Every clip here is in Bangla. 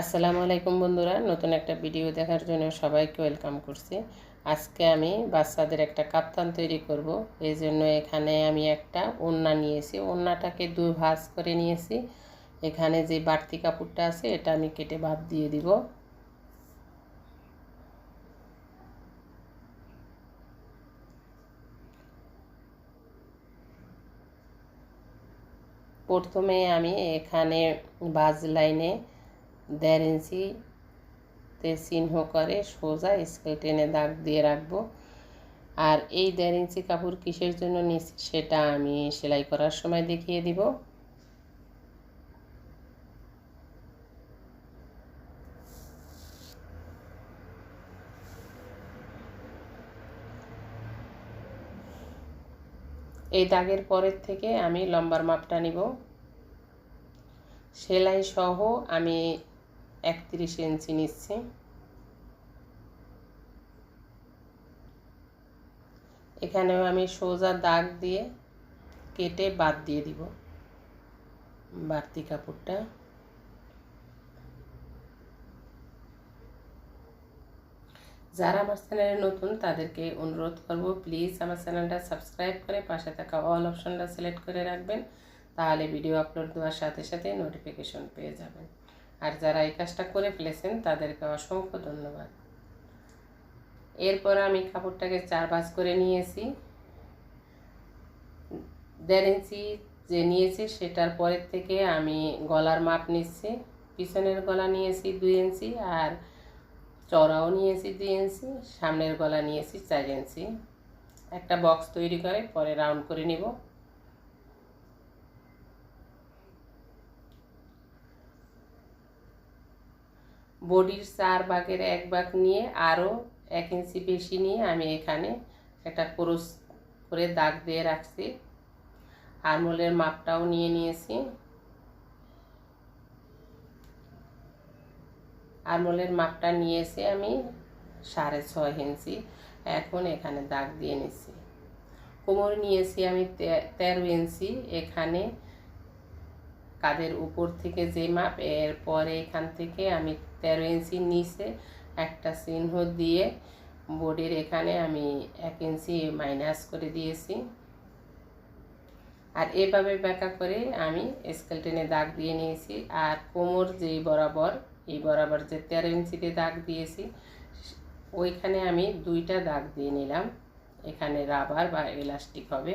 আসসালামু আলাইকুম বন্ধুরা, নতুন একটা ভিডিও দেখার জন্য সবাইকে ওয়েলকাম করছি। আজকে আমি বাচ্চাদের একটা কাপ্তান তৈরি করব। এই জন্য এখানে আমি একটা ওড়না নিয়েছি। ওড়নাটাকে দুই ভাঁজ করে নিয়েছি। এখানে যে বাড়তি কাপড়টা আছে, এটা আমি কেটে বাদ দিয়ে দিব। প্রথমে আমি এখানে বাজ লাইনে দেড় ইঞ্চিতে চিহ্ন করে সোজা স্কেল টেনে দাগ দিয়ে রাখব। আর এই দেড় ইঞ্চি কাপড় কিসের জন্য নিচ্ছি সেটা আমি সেলাই করার সময় দেখিয়ে দিব। এই দাগের পরের থেকে আমি লম্বার মাপটা নিব। সেলাই সহ আমি একত্রিশ ইঞ্চি নিচ্ছি। এখানেও আমি সোজা দাগ দিয়ে কেটে বাদ দিয়ে দিব বাড়তি কাপড়টা। যারা আমার চ্যানেলে নতুন, তাদেরকে অনুরোধ করব, প্লিজ আমার চ্যানেলটা সাবস্ক্রাইব করে পাশে থাকা অল অপশনটা সিলেক্ট করে রাখবেন, তাহলে ভিডিও আপলোড দেওয়ার সাথে সাথে নোটিফিকেশন পেয়ে যাবেন। আর যারা এই কাজটা করে ফেলেছেন, তাদেরকে অসংখ্য ধন্যবাদ। এরপর আমি কাপড়টাকে চার ভাঁজ করে নিয়েছি। দেড় ইঞ্চি যে নিয়েছি, সেটার পরের থেকে আমি গলার মাপ নিচ্ছি। পিছনের গলা নিয়েছি দুই ইঞ্চি আর চড়াও নিয়েছি দুই ইঞ্চি, সামনের গলা নিয়েছি চার ইঞ্চি। একটা বক্স তৈরি করে, পরে রাউন্ড করে নিব। বডির চার ভাগের এক ভাগ নিয়ে আরও এক ইঞ্চি বেশি নিয়ে আমি এখানে একটা ক্রোস করে দাগ দিয়ে রাখছি। আরমোলের মাপটাও নিয়ে নিয়েছি। আরমোলের মাপটা নিয়েছি আমি সাড়ে ছয় ইঞ্চি। এখন এখানে দাগ দিয়ে নিছি কোমর নিয়েছি আমি তেরো ইঞ্চি। এখানে কাদের উপর থেকে যে মাপ, এরপরে এখান থেকে আমি তেরো ইঞ্চি নিচে একটা চিহ্ন দিয়ে বোর্ডের এখানে আমি এক ইঞ্চি মাইনাস করে দিয়েছি। আর এভাবে ব্যাকা করে আমি স্কেল টেনে দাগ দিয়ে নিয়েছি। আর কোমর যেই বরাবর, এই বরাবর যে তেরো ইঞ্চিতে দাগ দিয়েছি, ওইখানে আমি দুইটা দাগ দিয়ে নিলাম। এখানে রাবার বা এলাস্টিক হবে।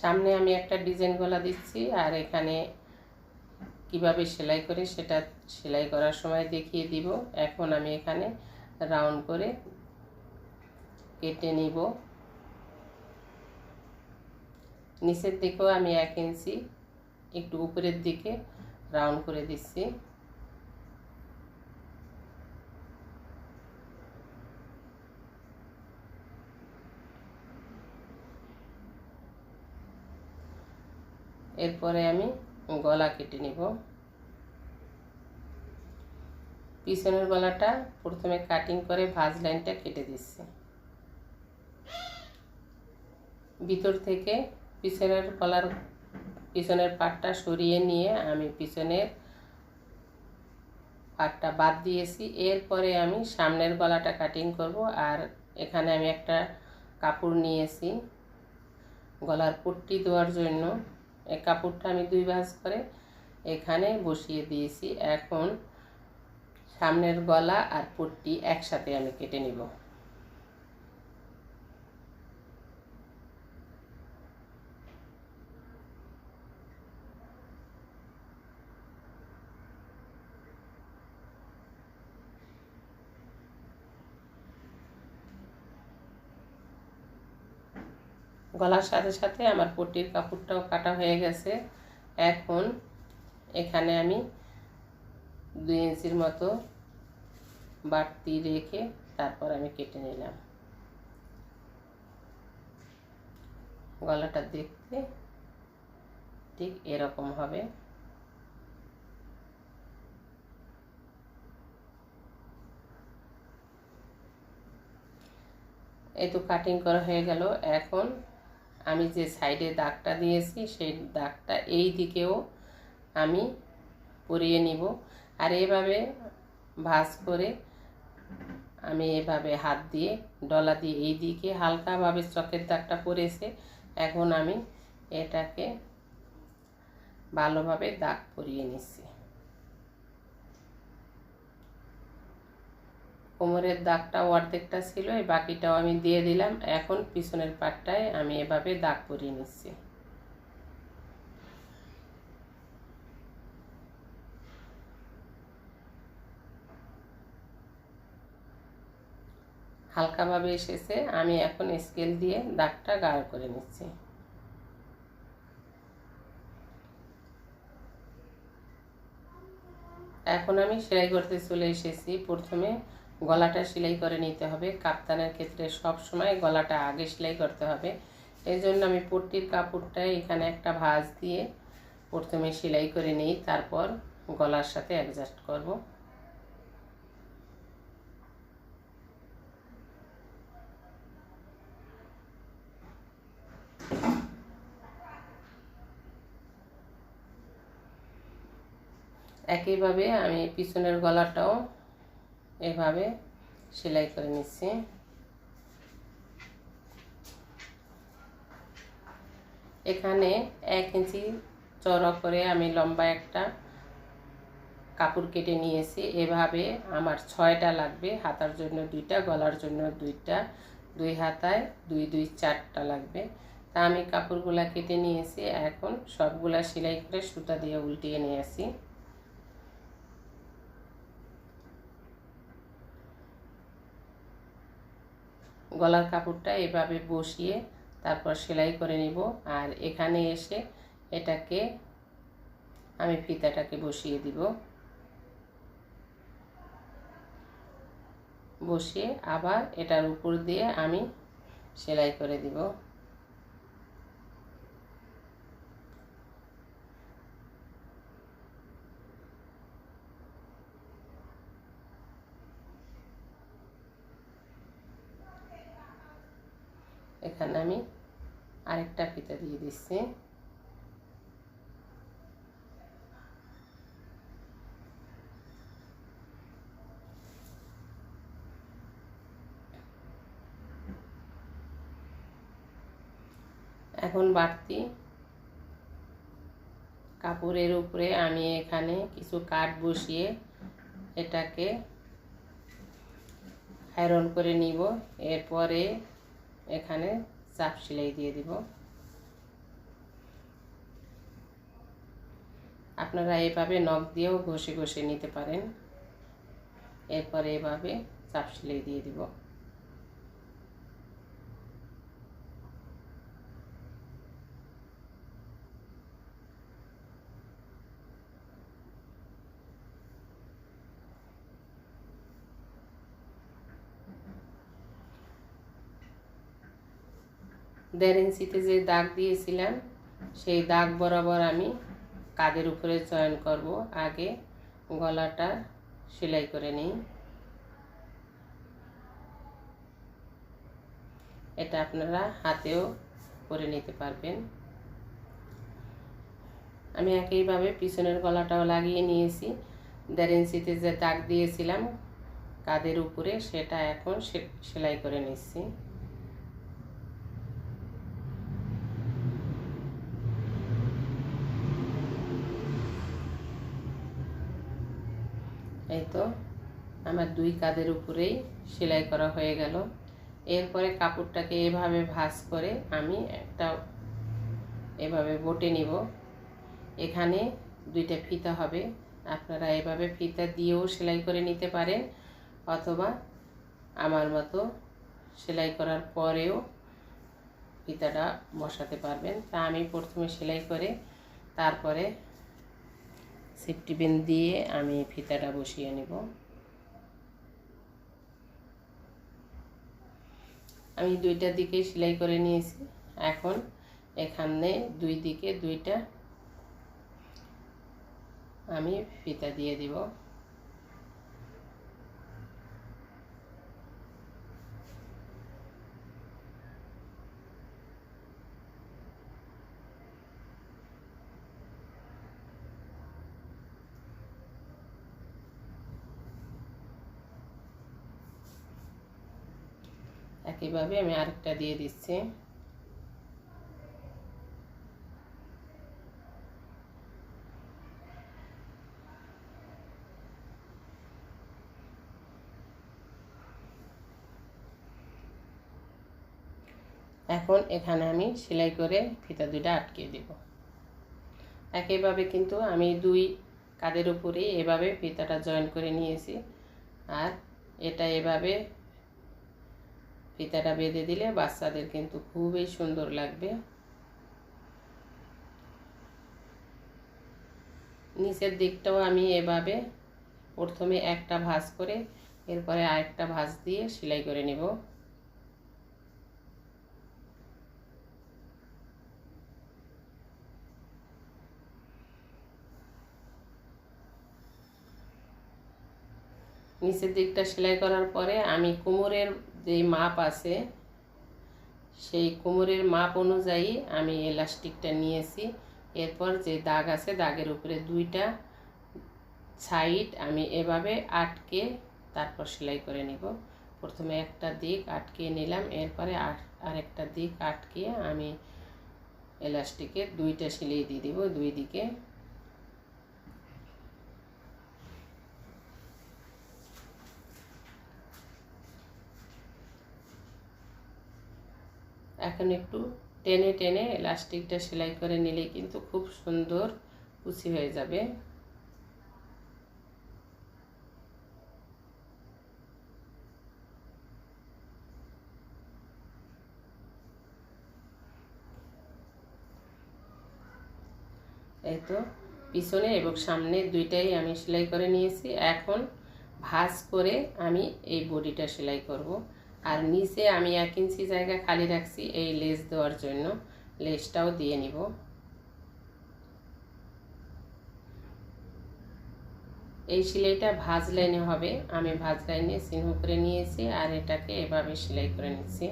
সামনে আমি একটা ডিজাইন গলা দিচ্ছি আর এখানে কীভাবে সেলাই করে সেটা সেলাই করার সময় দেখিয়ে দিব। এখন আমি এখানে রাউন্ড করে কেটে নিব। নিচের দিকেও আমি এক ইঞ্চি একটু উপরের দিকে রাউন্ড করে দিচ্ছি। এরপরে আমি গলা কেটে নিব। পিছনের গলাটা প্রথমে কাটিং করে ভাজ লাইনটা কেটে দিচ্ছি। ভিতর থেকে পিছনের গলার পিছনের পাটটা সরিয়ে নিয়ে আমি পিছনের পাটটা বাদ দিয়েছি। এরপরে আমি সামনের গলাটা কাটিং করব আর এখানে আমি একটা কাপড় নিয়েছি গলার পট্টি দেওয়ার জন্য। কাপড়টা আমি দুই ভাঁজ করে এখানে বসিয়ে দিয়েছি। এখন সামনের গলা আর পট্টি একসাথে আমি কেটে নিব। গলার সাথে সাথে আমার পট্টির কাপড়টাও কাটা হয়ে গেছে। এখন এখানে আমি দুই ইঞ্চির মতো বাড়তি রেখে তারপর আমি কেটে নিলাম। গলাটা দেখতে ঠিক এরকম হবে। এই তো কাটিং করা হয়ে গেল। এখন আমি যে সাইডে দাগটা দিয়েছি, সেই দাগটা এই দিকেও আমি পরিয়ে নিব। আর এভাবে ভাঁজ করে আমি এভাবে হাত দিয়ে, ডলা দিয়ে এই দিকে হালকাভাবে চকের দাগটা পরেছে এখন আমি এটাকে ভালোভাবে দাগ পরিয়ে নিচ্ছি। কোমরের দাগটা অর্ধেকটা ছিল, এই বাকিটাও আমি দিয়ে দিলাম। এখন পিছনের পাটটায় আমি এভাবে দাগ পরিয়ে নিচ্ছি। হালকাভাবে এসেছে, আমি এখন স্কেল দিয়ে দাগটা গাঢ় করে নিচ্ছি। এখন আমি সেলাই করতে চলে এসেছি। প্রথমে গলাটা সেলাই করে নিতে হবে। কাপ্তানের ক্ষেত্রে সব সময় গলাটা আগে সেলাই করতে হবে। এই জন্য আমি পট্টির কাপড়টায় এখানে একটা ভাঁজ দিয়ে প্রথমে সেলাই করে নিই, তারপর গলার সাথে অ্যাডজাস্ট করব। একইভাবে আমি পিছনের গলাটাও এভাবে সেলাই করে নিচ্ছি। এখানে এক ইঞ্চি চড়া করে আমি লম্বা একটা কাপড় কেটে নিয়েছি। এভাবে আমার ছয়টা লাগবে, হাতার জন্য দুইটা, গলার জন্য দুইটা, দুই হাতায় দুই দুই, চারটা লাগবে। তা আমি কাপড়গুলা কেটে নিয়েছি, এখন সবগুলা সেলাই করে সুতা দিয়ে উল্টিয়ে নিয়েছি গলার কাপড়টা এভাবে বসিয়ে তারপর সেলাই করে নিব। আর এখানে এসে এটাকে আমি ফিতাটাকে বসিয়ে দিব। বসিয়ে আবার এটার উপর দিয়ে আমি সেলাই করে দিব। এখানে আমি আরেকটা ফিতা দিয়ে দিচ্ছি। এখন বাড়তি কাপড়ের উপরে আমি এখানে কিছু কাঠ বসিয়ে এটাকে আয়রন করে নিব। এরপরে এখানে চাপ সেলাই দিয়ে দিব। আপনারা এভাবে নখ দিয়েও ঘষে ঘষে নিতে পারেন। এরপরে এভাবে চাপ সেলাই দিয়ে দিব। দেড় ইঞ্চিতে যে দাগ দিয়েছিলাম, সেই দাগ বরাবর আমি কাদের উপরে চয়ন করব, আগে গলাটা সেলাই করে নিই। এটা আপনারা হাতেও করে নিতে পারবেন। আমি একইভাবে পিছনের গলাটাও লাগিয়ে নিয়েছি। দেড় ইঞ্চিতে যে দাগ দিয়েছিলাম, কাদের উপরে সেটা এখন সেলাই করে নিচ্ছি। এই তো আমার দুই কাদের উপরেই সেলাই করা হয়ে গেল। এরপরে কাপড়টাকে এভাবে ভাঁজ করে আমি একটা এভাবে বটে নিব। এখানে দুইটা ফিতা হবে। আপনারা এভাবে ফিতা দিয়েও সেলাই করে নিতে পারেন অথবা আমার মতো সেলাই করার পরেও ফিতাটা বসাতে পারবেন। তা আমি প্রথমে সেলাই করে তারপরে সেফটি পেন দিয়ে আমি ফিতাটা বসিয়ে নেব। আমি দুইটা দিকে সেলাই করে নিয়েছি। এখন এখানে দুই দিকে দুইটা আমি ফিতা দিয়ে দিব। একইভাবে আমি আরেকটা দিয়ে দিচ্ছি। এখন এখানে আমি সেলাই করে ফিতা দুইটা আটকে দেব। একইভাবে কিন্তু আমি দুই কাদের উপরে এভাবে ফিতাটা জয়েন করে নিয়েছি। আর এটা এভাবে ফিতাটা বেঁধে দিলে বাচ্চাদের কিন্তু খুবই সুন্দর লাগবে। নিচের দিকটাও আমি এভাবে প্রথমে একটা ভাঁজ করে, এরপরে আরেকটা ভাঁজ দিয়ে সেলাই করে নেব। নিচের দিকটা সেলাই করার পরে আমি কোমরের যে মাপ আছে, সেই কোমরের মাপ অনুযায়ী আমি এলাস্টিকটা নিয়েছি। এরপর যে দাগ আছে, দাগের উপরে দুইটা সাইড আমি এভাবে আটকে তারপর সেলাই করে নিব। প্রথমে একটা দিক আটকে নিলাম, এরপরে আরেকটা দিক আটকে আমি এলাস্টিকের দুইটা সেলাই দিয়ে দিব, দুই দিকে। এখন একটু টেনে টেনে এলাস্টিকটা সেলাই করে নিলে কিন্তু খুব সুন্দর কুচি হয়ে যাবে। এই তো পিছনে এবং সামনে দুইটাই আমি সেলাই করে নিয়েছি। এখন ভাঁজ করে আমি এই বডিটা সেলাই করব। আর নিচে আমি এক ইঞ্চি জায়গা খালি রাখছি এই লেস দেওয়ার জন্য। লেসটাও দিয়ে নিব। এই সেলাইটা ভাজ লাইনে হবে। আমি ভাজ লাইনে চিহ্ন করে নিয়েছি আর এটাকে এভাবে সেলাই করে নিচ্ছি।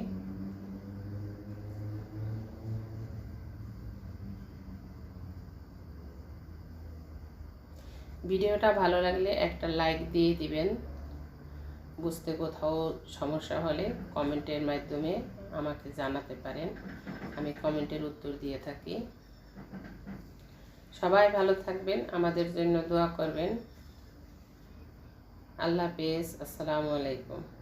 ভিডিওটা ভালো লাগলে একটা লাইক দিয়ে দিবেন। বুঝতে কোথাও সমস্যা হলে কমেন্টের মাধ্যমে আমাকে জানাতে পারেন। আমি কমেন্টের উত্তর দিয়ে থাকি। সবাই ভালো থাকবেন, আমাদের জন্য দোয়া করবেন। আল্লাহ হাফেজ, আসসালামু আলাইকুম।